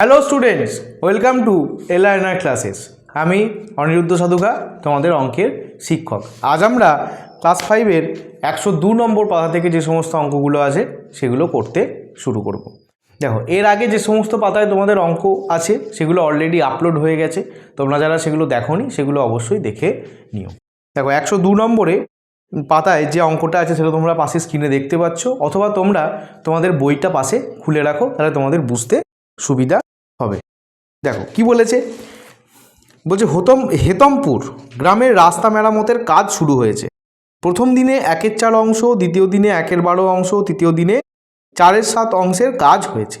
Hello students welcome to LRNR classes আমি অনিরুদ্ধ সাধুকা তোমাদের অঙ্কের শিক্ষক। আজ আমরা ক্লাস ফাইভের একশো দু নম্বর পাতা থেকে যে সমস্ত অঙ্কগুলো আছে, সেগুলো করতে শুরু করব। দেখো, এর আগে যে সমস্ত পাতায় তোমাদের অঙ্ক আছে, সেগুলো অলরেডি আপলোড হয়ে গেছে। তোমরা যারা সেগুলো দেখোনি, সেগুলো অবশ্যই দেখে নিও। দেখো, একশো দু নম্বরে পাতায় যে অঙ্কটা আছে, সেটা তোমরা পাশে স্ক্রিনে দেখতে পাচ্ছ, অথবা তোমরা তোমাদের বইটা পাশে খুলে রাখো, তাহলে তোমাদের বুঝতে সুবিধা হবে। দেখো, কি বলেছে? বলছে, হতম, হেতমপুর গ্রামের রাস্তা মেরামতের কাজ শুরু হয়েছে। প্রথম দিনে একের চার অংশ, দ্বিতীয় দিনে একের বারো অংশ, তৃতীয় দিনে চারের সাত অংশের কাজ হয়েছে।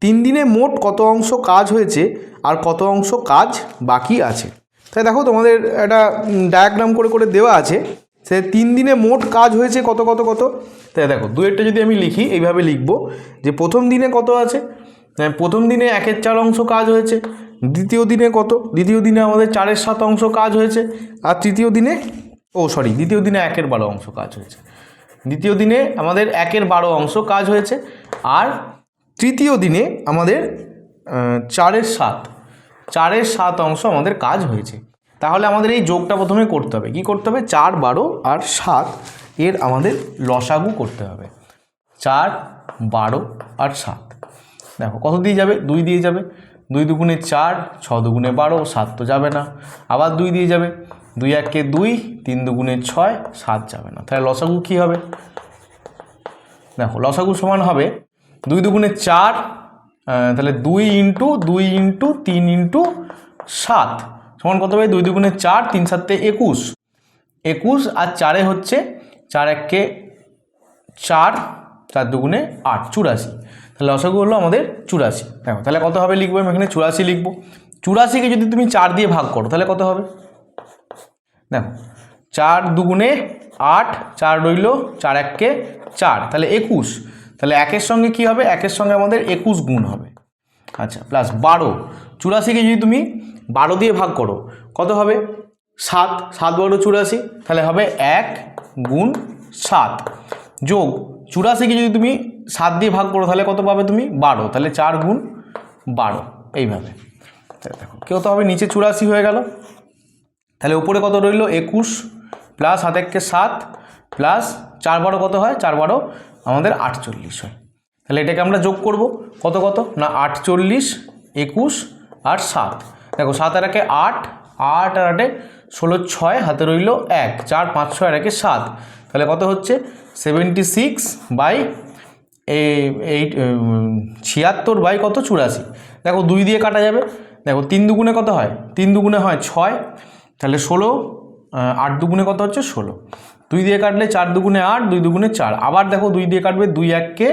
তিন দিনে মোট কত অংশ কাজ হয়েছে আর কত অংশ কাজ বাকি আছে? তাই দেখো, তোমাদের একটা ডায়াগ্রাম করে করে দেওয়া আছে। সে তিন দিনে মোট কাজ হয়েছে কত কত কত? তাই দেখো দু একটা যদি আমি লিখি, এইভাবে লিখব যে প্রথম দিনে কত আছে? প্রথম দিনে একের চার অংশ কাজ হয়েছে, দ্বিতীয় দিনে কত? দ্বিতীয় দিনে আমাদের চারের সাত অংশ কাজ হয়েছে, আর তৃতীয় দিনে, ও সরি দ্বিতীয় দিনে একের বারো অংশ কাজ হয়েছে। দ্বিতীয় দিনে আমাদের একের বারো অংশ কাজ হয়েছে, আর তৃতীয় দিনে আমাদের চারের সাত চারের সাত অংশ আমাদের কাজ হয়েছে। তাহলে আমাদের এই যোগটা প্রথমে করতে হবে। কি করতে হবে? চার, বারো আর সাত, এর আমাদের লসাগু করতে হবে। চার, বারো আর সাত। দেখো, কত দিয়ে যাবে? দুই দিয়ে যাবে। দুই দুগুণে চার, ছ দুগুণে বারো, সাত তো যাবে না। আবার দুই দিয়ে যাবে। দুই এককে দুই, তিন দুগুণে ছয়, সাত যাবে না। তাহলে লসাগু কী হবে? দেখো, লসাগু সমান হবে দুই দুগুণে চার তাহলে দুই ইন্টু দুই ইন্টু, তিন ইন্টু, সাত। সমান কত হবে? দুই দুগুণে চার, তিন সাতে একুশ। একুশ আর চারে হচ্ছে চার এককে চার চার দুগুণে আট। চুরাশি। লসাগু হলো আমাদের চুরাশি। দেখো, তাহলে কত হবে লিখব? আমি এখানে চুরাশি লিখব। চুরাশিকে যদি তুমি চার দিয়ে ভাগ করো, তাহলে কত হবে? দেখো, চার দুগুণে আট, চার রইল চার এককে চার। তাহলে একুশ। তাহলে একের সঙ্গে কি হবে? একের সঙ্গে আমাদের একুশ গুণ হবে। আচ্ছা প্লাস বারো। চুরাশিকে যদি তুমি বারো দিয়ে ভাগ করো, কত হবে? সাত। সাত বারো চুরাশি। তাহলে হবে এক গুণ সাত। যোগ চুরাশিকে যদি তুমি সাত দিয়ে ভাগ করো, তাহলে কত পাবে তুমি? বারো। তাহলে চার গুণ বারো। এইভাবে। দেখো, কেউ তো হবে নিচে চুরাশি হয়ে গেল। তাহলে উপরে কত রইল? একুশ প্লাস সাত এককে সাত প্লাস চার বারো কত হয়? চার বারো। আমাদের আটচল্লিশ হয়। তাহলে এটাকে আমরা যোগ করব। কত কত? না, আটচল্লিশ, একুশ আর সাত। দেখো, সাত আর একে আট আট আর আটে ষোলো ছয়, হাতে রইল এক। চার, পাঁচ, ছয় আর একে সাত। তাহলে কত হচ্ছে? সেভেন্টি সিক্স বাই এইট ছিয়াত্তর বাই কত? চুরাশি। দেখো দুই দিয়ে কাটা যাবে। দেখো তিন দুগুণে কত হয়? তিন দুগুণে হয় ছয়। তাহলে ষোলো আট দুগুণে কত হচ্ছে? ষোলো। দুই দিয়ে কাটলে চার দুগুণে আট, দুই দুগুণে চার। আবার দেখো দুই দিয়ে কাটবে দুই এককে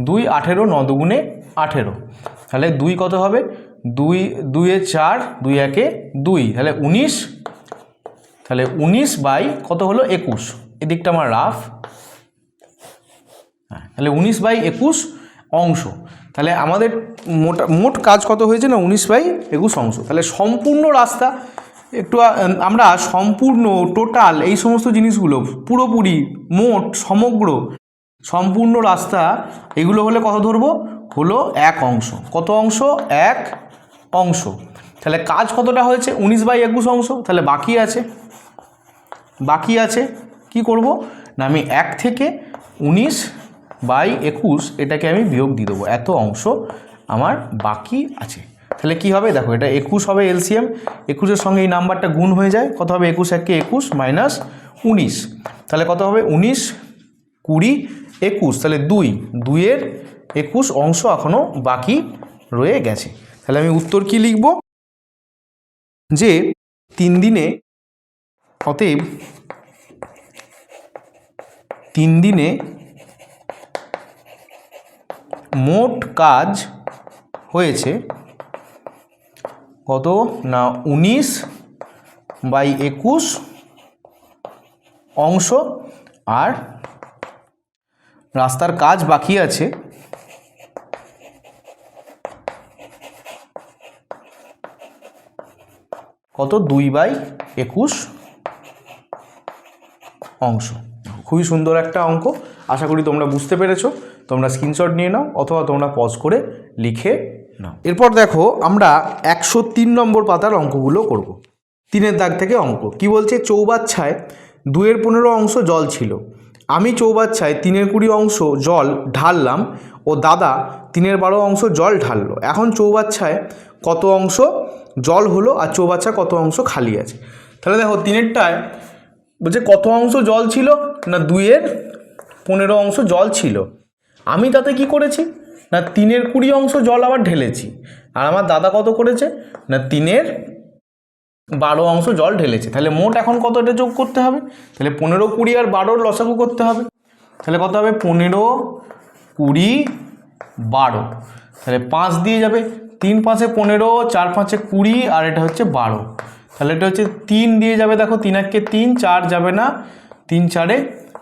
দুই, আঠেরো, ন দুগুণে আঠেরো। তাহলে দুই কত হবে? দুই, দুইয়ে চার, দুই একে দুই। তাহলে উনিশ। তাহলে উনিশ বাই কত হলো? একুশ। এদিকটা আমার রাফ। হ্যাঁ তাহলে উনিশ বাই একুশ অংশ। তাহলে আমাদের মোটা, মোট কাজ কত হয়েছে না? উনিশ বাই একুশ অংশ। তাহলে সম্পূর্ণ রাস্তা একটু আমরা সম্পূর্ণ টোটাল এই সমস্ত জিনিসগুলো পুরোপুরি, মোট, সমগ্র, সম্পূর্ণ রাস্তা, এগুলো হলে কত ধরবো? হলো এক অংশ। কত অংশ? এক অংশ। তাহলে কাজ কতটা হয়েছে? উনিশ বাই একুশ অংশ। তাহলে বাকি আছে। বাকি আছে কি করব? না, আমি এক থেকে উনিশ বাই একুশ এটাকে আমি বিয়োগ দিয়ে দেবো। এত অংশ আমার বাকি আছে। তাহলে কি হবে? দেখো, এটা একুশ হবে এলসিএম। একুশের সঙ্গে এই নাম্বারটা গুণ হয়ে যায়। কত হবে? একুশ একে একুশ মাইনাস উনিশ। তাহলে কত হবে? উনিশ কুড়ি একুশ। তাহলে দুই। দুইয়ের একুশ অংশ এখনও বাকি রয়ে গেছে। তাহলে আমি উত্তর কি লিখব? যে তিন দিনে অতএব তিন দিনে মোট কাজ হয়েছে কত না উনিশ বাই একুশ অংশ। আর রাস্তার কাজ বাকি আছে। কত? দুই বাই একুশ অংশ। খুবই সুন্দর একটা অঙ্ক। আশা করি তোমরা বুঝতে পেরেছ। তোমরা স্ক্রিনশট নিয়ে নাও অথবা তোমরা পজ করে লিখে নাও। এরপর দেখো আমরা একশো তিন নম্বর পাতার অঙ্কগুলো করব। তিনের দাগ থেকে অঙ্ক। কি বলছে? চৌবাচ্চায় দুয়ের পনেরো অংশ জল ছিল। আমি চৌবাচ্চায় তিনের কুড়ি অংশ জল ঢাললাম ও দাদা তিনের বারো অংশ জল ঢাললো। এখন চৌবাচ্চায় কত অংশ জল হলো আর চৌবাচ্চা কত অংশ খালি আছে? তাহলে দেখো তিনেরটায় বলছে, কত অংশ জল ছিল না দুইয়ের? পনেরো অংশ জল ছিল। আমি তাতে কি করেছি? না, তিনের কুড়ি অংশ জল আবার ঢেলেছি। আর আমার দাদা কত করেছে? না, তিনের বারো অংশ জল ঢেলেছে। তাহলে মোট এখন কত এটা যোগ করতে হবে? তাহলে পনেরো কুড়ি আর বারোর লসাগু করতে হবে। তাহলে কত হবে? পনেরো কুড়ি বারো। তাহলে পাঁচ দিয়ে যাবে। তিন পাঁচে পনেরো, চার পাঁচে কুড়ি, আর এটা হচ্ছে বারো। তাহলে এটা হচ্ছে তিন দিয়ে যাবে, দেখো তিন এককে তিন, চার যাবে না। তিন, চারে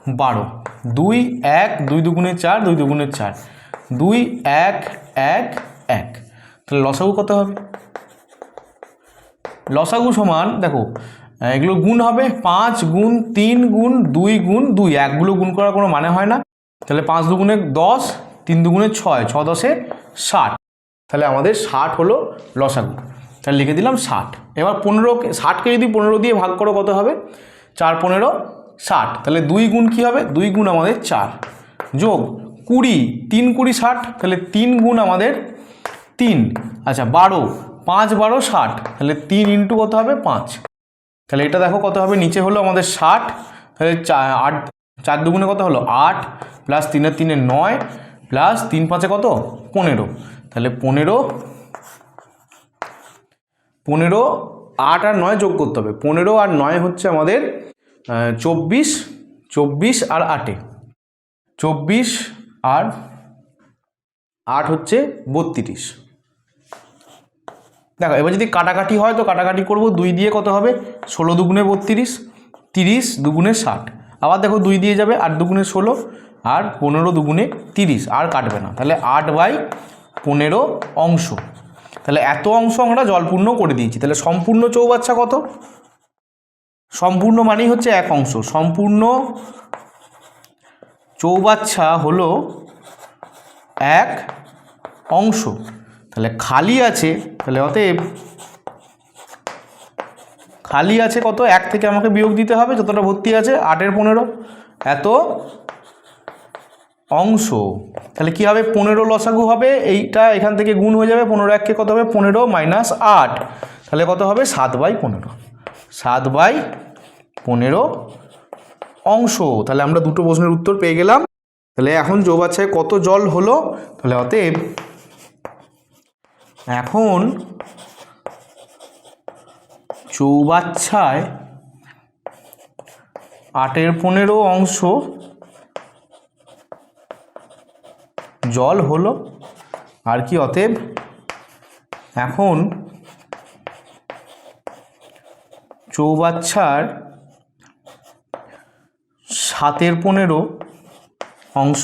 বারো। দুই, এক, দুই দুগুণে চার, দুই দুগুণে চার। দুই, এক এক এক। তাহলে লসাগু কত হবে? লসাগু সমান, দেখো, এগুলো গুণ হবে পাঁচ গুণ তিন গুণ দুই গুণ দুই। একগুলো গুণ করার কোনো মানে হয় না। তাহলে পাঁচ দুগুণে দশ, তিন দুগুণে ছয়, ছ দশে ষাট। তাহলে আমাদের ষাট হলো লসাগু। তাহলে লিখে দিলাম ষাট। এবার পনেরো ষাটকে যদি পনেরো দিয়ে ভাগ করো কত হবে? চার পনেরো, ষাট। তাহলে দুই গুণ কী হবে? দুই গুণ আমাদের চার। যোগ কুড়ি, তিন কুড়ি ষাট, তাহলে তিন গুণ আমাদের তিন। আচ্ছা বারো, পাঁচ, বারো, ষাট। তাহলে তিন ইন্টু কত হবে? পাঁচ। তাহলে এটা দেখো কত হবে? নিচে হলো আমাদের ষাট। তাহলে চা- আট, চার দুগুণে কত হলো? আট প্লাস তিনের তিনে নয়, প্লাস তিন পাঁচে কত? পনেরো। তাহলে পনেরো পনেরো, আট আর নয় যোগ করতে হবে। পনেরো আর নয় হচ্ছে আমাদের চব্বিশ চব্বিশ আর আটে। চব্বিশ আর আট হচ্ছে বত্রিশ। দেখো, এবার যদি কাটাকাটি হয় তো কাটাকাটি করব, দুই দিয়ে কত হবে? ষোলো দুগুণে বত্রিশ, তিরিশ দুগুণে ষাট। আবার দেখো, দুই দিয়ে যাবে, আট দুগুণে ষোলো আর পনেরো দুগুণে তিরিশ। আর কাটবে না। তাহলে আট বাই পনেরো অংশ। তাহলে এত অংশ আমরা জলপূর্ণ করে দিয়েছি। তাহলে সম্পূর্ণ চৌবাচ্চা কত? সম্পূর্ণ মানেই হচ্ছে এক অংশ। সম্পূর্ণ চৌবাচ্চা হলো এক অংশ। তাহলে খালি আছে, তাহলে অতএব খালি আছে কত? এক থেকে আমাকে বিয়োগ দিতে হবে, যতটা ভর্তি আছে, আটের পনেরো। এত অংশ। তাহলে কি হবে? পনেরো লসাগু হবে, এইটা এখান থেকে গুণ হয়ে যাবে, পনেরো এককে কত হবে? পনেরো মাইনাস আট। তাহলে কত হবে? সাত বাই পনেরো। সাত বাই পনেরো অংশ। তাহলে আমরা দুটো প্রশ্নের উত্তর পেয়ে গেলাম। তাহলে এখন চৌবাচ্চায় কত জল হলো? তাহলে অতএব এখন চৌবাচ্ছায় আটের পনেরো অংশ জল হলো আর কি অতএব এখন চৌবাচ্চার সাতের পনেরো অংশ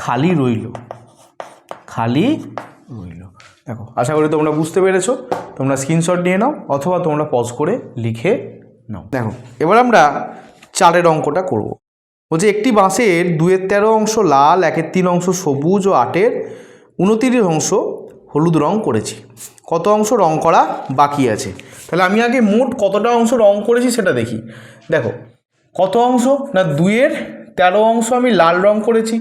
খালি রইল খালি রইল। দেখো, আশা করি তোমরা বুঝতে পেরেছ। তোমরা স্ক্রিনশট নিয়ে নাও অথবা তোমরা পজ করে লিখে নাও। দেখো, এবার আমরা চারের অঙ্কটা করব। বলছে একটি বাঁশের দুয়ের তেরো অংশ লাল, একের তিন অংশ সবুজ ও আটের উনতিরিশ অংশ হলুদ রং করেছি। কত অংশ রং করা বাকি আছে? তাহলে আমি আগে মোট কতটা অংশ রং করেছি সেটা দেখি। দেখো, কত অংশ না দুইয়ের তেরো অংশ আমি লাল রং করেছি?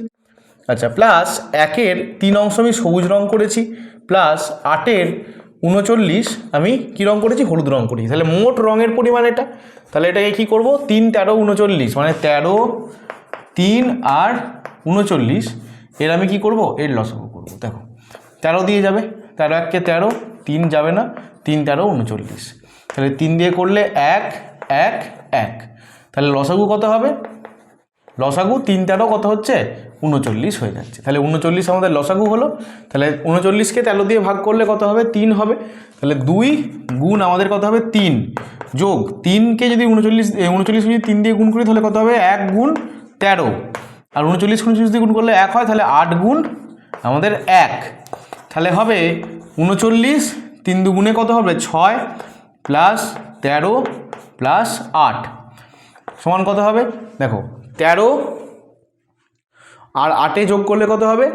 আচ্ছা প্লাস একের তিন অংশ আমি সবুজ রং করেছি প্লাস আটের উনচল্লিশ, আমি কী রং করেছি? হলুদ রং করেছি। তাহলে মোট রঙের পরিমাণ এটা। তাহলে এটাকে কী করব? তিন, তেরো, উনচল্লিশ মানে তেরো, তিন আর উনচল্লিশ, এর আমি কি করব? এর লসাগু করব। দেখো, তেরো দিয়ে যাবে। তেরো এককে তেরো, তিন যাবে না। তিন, তেরো, উনচল্লিশ। তাহলে তিন দিয়ে করলে এক এক এক। তাহলে লসাগু কত হবে? লসাগু তিন তেরো কত হচ্ছে, উনচল্লিশ হয়ে যাচ্ছে। তাহলে উনচল্লিশ আমাদের লসাগু হলো, তাহলে উনচল্লিশকে তেরো দিয়ে ভাগ করলে কত হবে? তিন হবে। তাহলে দুই গুণ আমাদের কত হবে? তিন। যোগ তিনকে যদি উনচল্লিশ উনচল্লিশ যদি তিন দিয়ে গুণ করি, তাহলে কত হবে? এক গুণ তেরো। আর উনচল্লিশ উনচল্লিশ দিয়ে গুণ করলে এক হয়, তাহলে আট গুণ আমাদের এক। তাহলে হবে উনচল্লিশ তিন দুগুণে কত হবে? ছয় প্লাস তেরো প্লাস আট। সমান কত হবে? দেখো তেরো। আর আটে যোগ করলে কত হবে?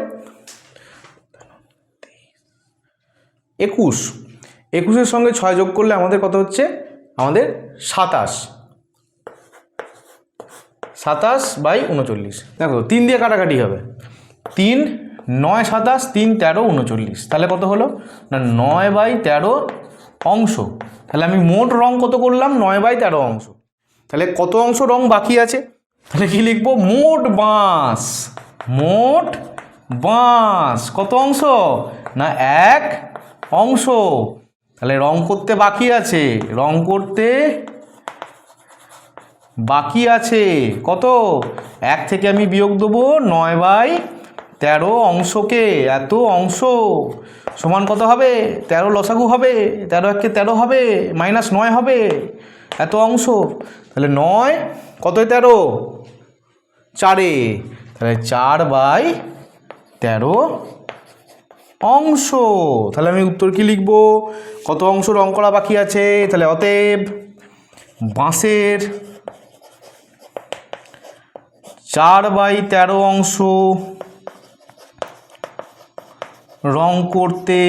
একুশ। একুশের সঙ্গে ছয় যোগ করলে আমাদের কত হচ্ছে? আমাদের সাতাশ। সাতাশ বাই উনচল্লিশ। দেখো, তিন দিয়ে কাটাকাটি হবে। তিন, নয় সাতাশ, তিন, তেরো, উনচল্লিশ। তাহলে কত হলো? না, নয় বাই তেরো অংশ। তাহলে আমি মোট রং কত করলাম? নয় বাই তেরো অংশ। তাহলে কত অংশ রং বাকি আছে? তাহলে কি লিখব? মোট বাঁশ। মোট বাঁশ। কত অংশ? না, এক অংশ। তাহলে রং করতে বাকি আছে। রং করতে বাকি আছে। কত? এক থেকে আমি বিয়োগ দেবো নয় বাই তেরো অংশকে। এত অংশ। সমান কত হবে? তেরো লসাগু হবে। তেরো একে তেরো হবে। মাইনাস নয় হবে। এত অংশ। তাহলে নয় কতই তেরো? চারে। তাহলে চার বাই তেরো অংশ। তাহলে আমি উত্তর কি লিখব? কত অংশ রং করা বাকি আছে? তাহলে অতএব বাঁশের চার বাই তেরো অংশ রং করতে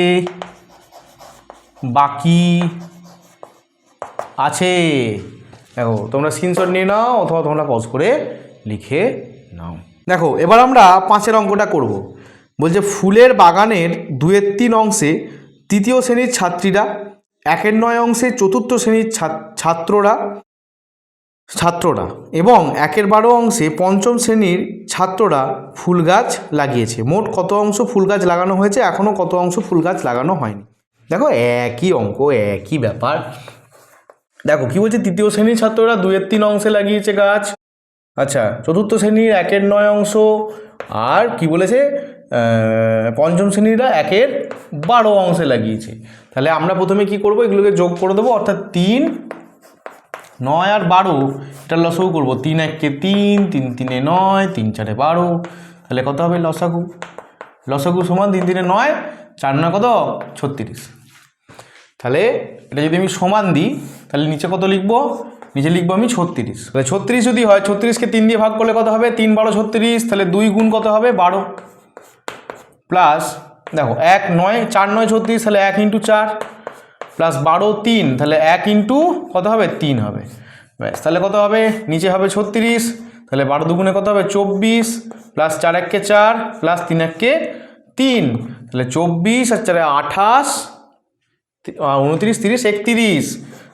বাকি আছে। দেখো, তোমরা স্ক্রিনশট নিয়ে নাও অথবা তোমরা পজ করে লিখে নাও। দেখো, এবার আমরা পাঁচের অঙ্কটা করব। বলছে, ফুলের বাগানের দুয়ের তিন অংশে তৃতীয় শ্রেণির ছাত্রীরা, একের নয় অংশে চতুর্থ শ্রেণির ছাত্ররা ছাত্ররা এবং একের বারো অংশে পঞ্চম শ্রেণির ছাত্ররা ফুল গাছ লাগিয়েছে। মোট কত অংশ ফুল গাছ লাগানো হয়েছে? এখনও কত অংশ ফুল গাছ লাগানো হয়নি? দেখো, একই অঙ্ক, একই ব্যাপার। দেখো, কি বলছে? তৃতীয় শ্রেণির ছাত্ররা দুয়ের তিন অংশে লাগিয়েছে গাছ। আচ্ছা চতুর্থ শ্রেণির একের নয় অংশ, আর কি বলেছে? পঞ্চম শ্রেণীরা একের বারো অংশে লাগিয়েছে। তাহলে আমরা প্রথমে কি করব? এগুলোকে যোগ করে দেবো, অর্থাৎ তিন, নয় আর বারো, এটা লসাগু করব। তিন এককে তিন তিন তিনে নয়, তিন চারে বারো। তাহলে কত হবে লসাগু? লসাগু সমান তিন তিনে নয়, চার নয় কত? ছত্রিশ। তাহলে এটা যদি আমি সমান দিই তাহলে নিচে কত লিখব? নিচে লিখব আমি ছত্রিশ। তাহলে ছত্রিশ যদি হয়, ছত্রিশকে তিন দিয়ে ভাগ করলে কত হবে? তিন বারো ছত্রিশ, তাহলে দুই গুণ কত হবে? বারো। প্লাস, দেখো, এক নয়, চার নয় ছত্রিশ, তাহলে এক ইন্টু চার। প্লাস বারো তিন, তাহলে এক ইন্টু কত হবে? তিন হবে। ব্যাস, তাহলে কত হবে? নিচে হবে ছত্রিশ, তাহলে বারো দুগুণে কত হবে? চব্বিশ। প্লাস চার এককে চার, প্লাস তিন এককে তিন। তাহলে চব্বিশ আর চারে আঠাশ উনত্রিশ, তিরিশ, একত্রিশ।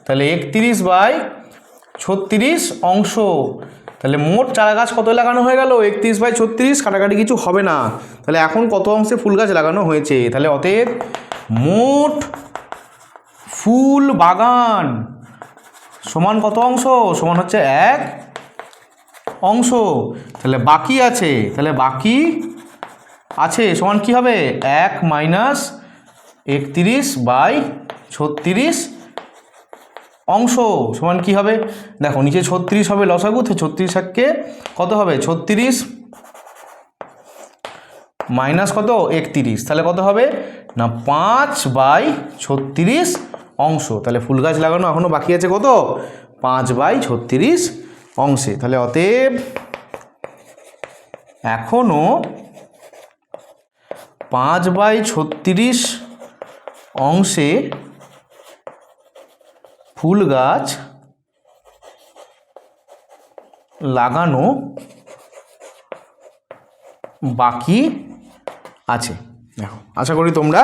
তাহলে একত্রিশ বাই ছত্রিশ অংশ। তাহলে মোট চারা গাছ কত লাগানো হয়ে গেল? একত্রিশ বাই ছত্রিশ, কাটাকাটি কিছু হবে না। তাহলে এখন কত অংশে ফুল গাছ লাগানো হয়েছে? তাহলে অতএব মোট ফুল বাগান সমান কত অংশ? সমান হচ্ছে এক অংশ। তাহলে বাকি আছে। তাহলে বাকি আছে। সমান কি হবে? এক মাইনাস একত্রিশ বাই ছত্রিশ অংশ সমান কি হবে? দেখো, নিচে ছত্রিশ হবে লসাগু, তো ছত্রিশ এককে কত হবে? ছত্রিশ মাইনাস কত? একত্রিশ। তাহলে কত হবে? না, পাঁচ বাই ছত্রিশ অংশ। তাহলে ফুল গাছ লাগানো এখনও বাকি আছে কত? পাঁচ বাই ছত্রিশ অংশে। তাহলে অতএব এখনও পাঁচ বাই ছত্রিশ অংশে ফুল গাছ লাগানো বাকি আছে। দেখো, আশা করি তোমরা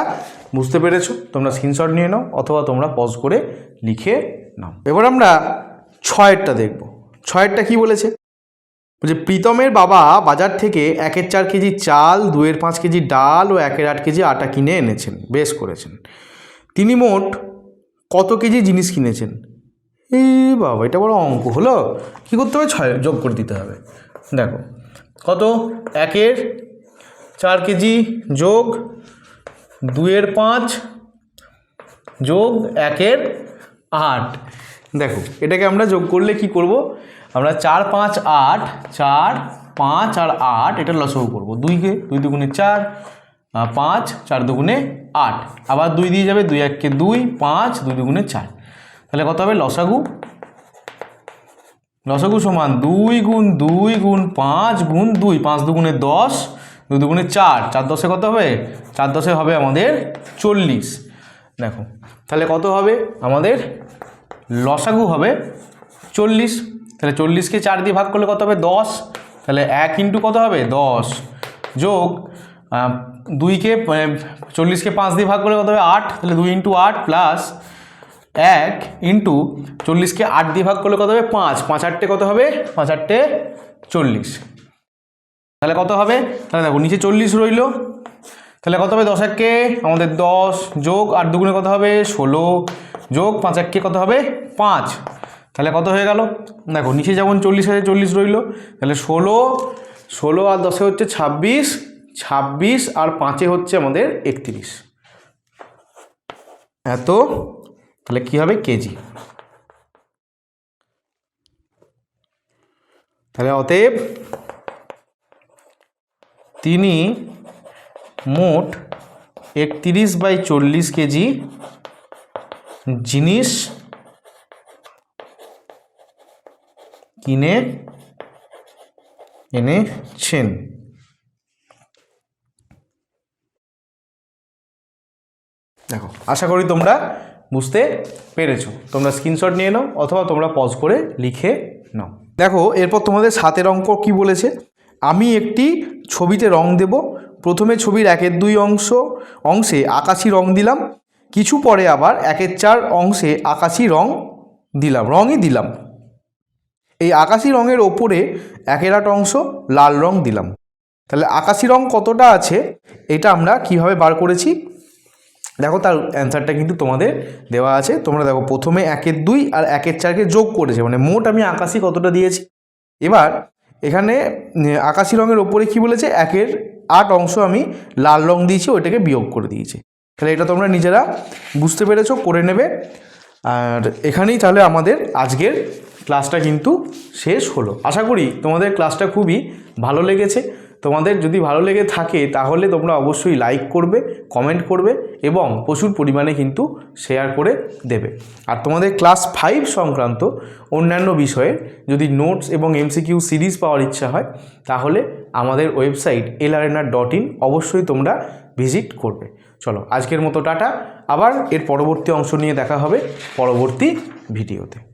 বুঝতে পেরেছ। তোমরা স্ক্রিনশট নিয়ে নাও অথবা তোমরা পজ করে লিখে নাও। এবার আমরা ছয়েরটা দেখব। ছয়েরটা কি বলেছে? বলছে, প্রীতমের বাবা বাজার থেকে একের চার কেজি চাল দুয়ের পাঁচ কেজি ডাল ও একের আট কেজি আটা কিনে এনেছেন, বেশ করেছেন। তিনি মোট কত কেজি জিনিস কিনেছেন? এই বাবা, এটা বড় অঙ্ক হলো। কী করতে হবে? ছয় যোগ করে দিতে হবে। দেখো, কত? একের চার কেজি যোগ দুয়ের পাঁচ যোগ একের আট। দেখো, এটাকে আমরা যোগ করলে কি করব? আমরা চার পাঁচ আট, চার পাঁচ আর আট, এটা লসও করব। দুইকে, দুই দুগুণে চার পাঁচ, চার দুগুণে আট। আবার দুই দিয়ে যাবে দুই এককে দুই, পাঁচ, দুই দুগুণে চার। তাহলে কত হবে? লসাগু? লসাগু সমান দুই গুণ দুই গুণ পাঁচ গুণ দুই। পাঁচ দুগুণে দশ, দুই দুগুণে চার। চার দশে কত হবে? চার দশে হবে আমাদের চল্লিশ। দেখো, তাহলে কত হবে? আমাদের লসাগু হবে চল্লিশ। তাহলে চল্লিশকে চার দিয়ে ভাগ করলে কত হবে? দশ। তাহলে এক ইন্টু কত হবে? দশ। যোগ দুইকে মানে চল্লিশকে পাঁচ দিয়ে ভাগ করলে কত হবে? আট। তাহলে দুই ইন্টু আট প্লাস এক ইন্টু চল্লিশকে আট দিয়ে ভাগ করলে কত হবে? পাঁচ। পাঁচ আটটে কত হবে? পাঁচ আটটে চল্লিশ। তাহলে কত হবে? তাহলে দেখো, নিচে চল্লিশ রইল। তাহলে কত হবে? দশ এককে আমাদের দশ যোগ আট দুগুণে কত হবে? ষোলো যোগ পাঁচ এককে কত হবে? পাঁচ। তাহলে কত হয়ে গেল? দেখো, নিচে যেমন চল্লিশ আছে, চল্লিশ রইল। তাহলে ষোলো ষোলো আর দশে হচ্ছে ছাব্বিশ। ছাব্বিশ আর পাঁচে হচ্ছে আমাদের একত্রিশ। এত, তাহলে কী হবে কেজি? তাহলে অতএব তিনি মোট একত্রিশ বাই চল্লিশ কেজি জিনিস কিনে এনেছেন। দেখো, আশা করি তোমরা বুঝতে পেরেছ। তোমরা স্ক্রিনশট নিয়ে নাও অথবা তোমরা পজ করে লিখে নাও। দেখো, এরপর তোমাদের সাতের অঙ্ক কি বলেছে? আমি একটি ছবিতে রং দেব। প্রথমে ছবির একের দুই অংশ, অংশে আকাশি রং দিলাম। কিছু পরে আবার একের চার অংশে আকাশি রং দিলাম, রঙই দিলাম। এই আকাশি রঙের ওপরে একের আট অংশ, লাল রং দিলাম। তাহলে আকাশি রং কতটা আছে? এটা আমরা কীভাবে বার করেছি? দেখো তার অ্যান্সারটা কিন্তু তোমাদের দেওয়া আছে। তোমরা দেখো প্রথমে একের দুই আর একের চারকে যোগ করেছে মানে মোট আমি আকাশি কতটা দিয়েছি? এবার এখানে আকাশি রঙের ওপরে কি বলেছে? একের আট অংশ আমি লাল রং দিয়েছি, ওইটাকে বিয়োগ করে দিয়েছি। তাহলে এটা তোমরা নিজেরা বুঝতে পেরেছ, করে নেবে। আর এখানেই তাহলে আমাদের আজকের ক্লাসটা কিন্তু শেষ হলো। আশা করি তোমাদের ক্লাসটা খুবই ভালো লেগেছে। তোমাদের যদি ভালো লেগে থাকে, তাহলে তোমরা অবশ্যই লাইক করবে কমেন্ট করবে। এবং প্রচুর পরিমাণে কিন্তু শেয়ার করে দেবে। আর তোমাদের ক্লাস ফাইভ সংক্রান্ত অন্যান্য বিষয়ে যদি নোটস এবং এমসিকিউ সিরিজ পাওয়ার ইচ্ছা হয়, তাহলে আমাদের ওয়েবসাইট এলআরএনআর ডট ইন অবশ্যই তোমরা ভিজিট করবে। চলো, আজকের মতো টাটা। আবার এর পরবর্তী অংশ নিয়ে দেখা হবে পরবর্তী ভিডিওতে